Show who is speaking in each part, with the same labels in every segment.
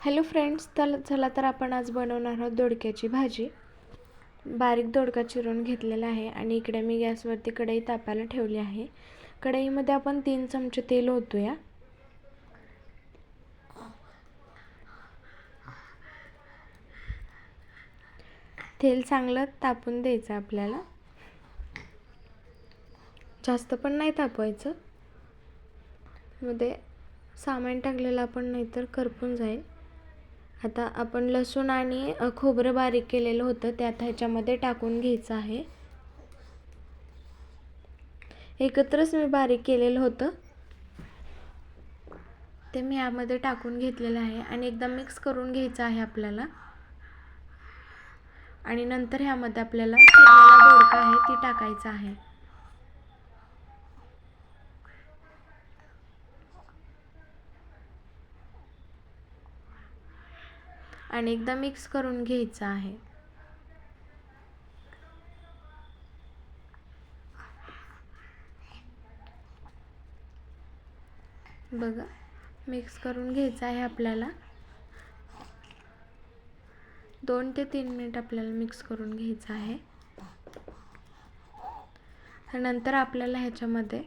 Speaker 1: Hello friends तर चला तर आपण आज बनवणार आहोत दोडक्याची भाजी. बारीक दोडका चिरून घेतलेला आहे आणि इकडे मी गॅसवरती कढई तापायला ठेवली आहे. कढईमध्ये आपण तीन चमचे तेल ओतूया. तेल चांगलं तापून द्यायचं आपल्याला. जास्त पण नाही तापवायचं. मध्ये सामान टाकलेलं आपण नाहीतर करपून जाईल. आता आपण लसूण आणि खोबरं बारीक केलेलं होतं त्यात ह्याच्यामध्ये टाकून घ्यायचं आहे. एकत्रच मी बारीक केलेलं होतं. ते मी यामध्ये टाकून घेतलेलं आहे आणि एकदा मिक्स करून घ्यायचं आहे आपल्याला. आणि नंतर ह्यामध्ये आपल्याला चिरलेला दोडका आहे ती टाकायचं आहे. आणि एकदा मिक्स करून घ्यायचं आहे. बघा मिक्स करून घ्यायचं आहे आपल्याला. दोन ते तीन मिनिट आपल्याला मिक्स करून घ्यायचं आहे. नंतर आपल्याला ह्याच्यामध्ये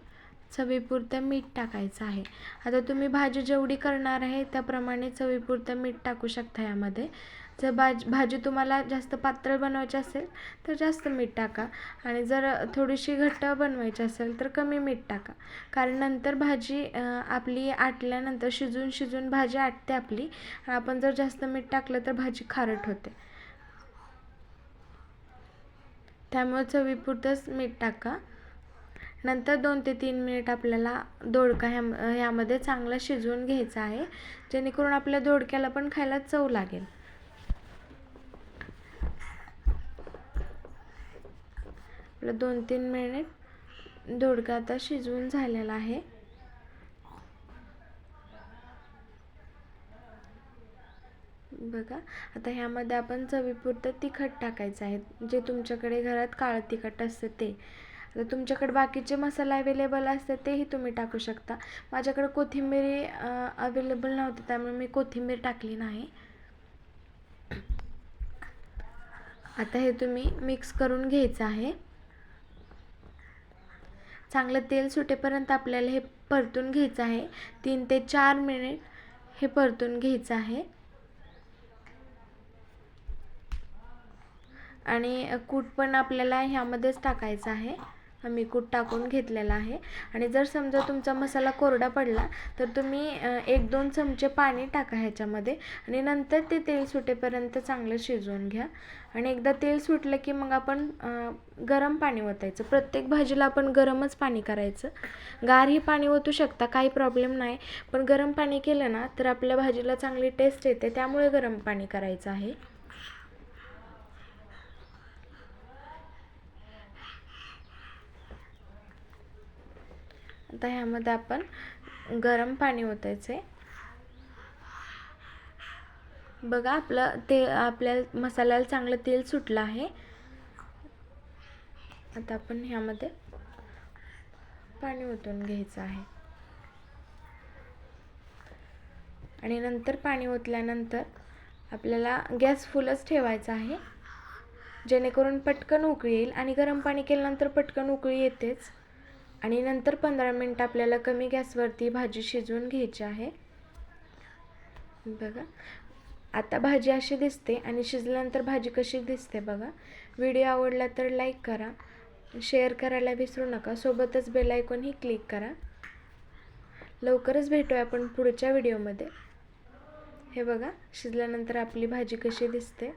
Speaker 1: चवीपुरतं मीठ टाकायचं आहे. आता तुम्ही भाजी जेवढी करणार आहे त्याप्रमाणे चवीपुरतं मीठ टाकू शकता यामध्ये. जर भाज भाजी तुम्हाला जास्त पातळ बनवायची असेल तर जास्त मीठ टाका. आणि जर थोडीशी घट्ट बनवायची असेल तर कमी मीठ टाका. कारण नंतर भाजी आपली आटल्यानंतर शिजून शिजून भाजी आटते आपली. आणि आपण जर जास्त मीठ टाकलं तर भाजी खारट होते. त्यामुळे चवीपुरतंच मीठ टाका. नंतर दोन ते तीन मिनिट आपल्याला दोडका ह्या ह्यामध्ये चांगला शिजवून घ्यायचा आहे जेणेकरून आपल्या दोडक्याला पण खायला चव लागेल. आपलं दोन तीन मिनिट दोडका आता शिजवून झालेला आहे. बघा आता ह्यामध्ये आपण चवीपुरतं तिखट टाकायचं आहे जे तुमच्याकडे घरात काळं तिखट असतं ते. आता तुमच्याकडे बाकीचे मसाला अवेलेबल असतात तेही तुम्ही टाकू शकता. माझ्याकडे कोथिंबीर अवेलेबल नव्हती त्यामुळे मी कोथिंबीर टाकली नाही. आता हे तुम्ही मिक्स करून घ्यायचं आहे. चांगलं तेल सुटेपर्यंत आपल्याला हे परतून घ्यायचं आहे. तीन ते चार मिनिट हे परतून घ्यायचं आहे. आणि कूट पण आपल्याला ह्यामध्येच टाकायचं आहे. मी कूट टाकून घेतलेला आहे. आणि जर समजा तुमचा मसाला कोरडा पडला तर तुम्ही एक दोन चमचे पाणी टाका ह्याच्यामध्ये आणि नंतर ते तेल सुटेपर्यंत चांगलं शिजवून घ्या. आणि एकदा तेल सुटलं की मग आपण गरम पाणी ओतायचं. प्रत्येक भाजीला आपण गरमच पाणी करायचं. गारही पाणी ओतू शकता काही प्रॉब्लेम नाही. पण गरम पाणी केलं ना तर आपल्या भाजीला चांगली टेस्ट येते. त्यामुळे गरम पाणी करायचं आहे. आता ह्यामध्ये आपण गरम पाणी ओतायचं आहे बघा आपलं ते आपल्या मसाल्याला चांगलं तेल सुटलं आहे. आता आपण ह्यामध्ये पाणी ओतून घ्यायचं आहे. आणि नंतर पाणी ओतल्यानंतर आपल्याला गॅस फुलच ठेवायचा आहे. जेणेकरून पटकन उकळी येईल आणि गरम पाणी केल्यानंतर पटकन उकळी येतेच. आणि नंतर पंधरा मिनटं आपल्याला कमी गॅसवरती भाजी शिजवून घ्यायची आहे. बघा. आता भाजी अशी दिसते आणि शिजल्यानंतर भाजी कशी दिसते बघा. व्हिडिओ आवडला तर लाईक करा. शेअर करायला विसरू नका. सोबतच बेल आयकॉनही क्लिक करा. लवकरच भेटूया आपण पुढच्या व्हिडिओमध्ये. हे बघा. शिजल्यानंतर आपली भाजी कशी दिसते.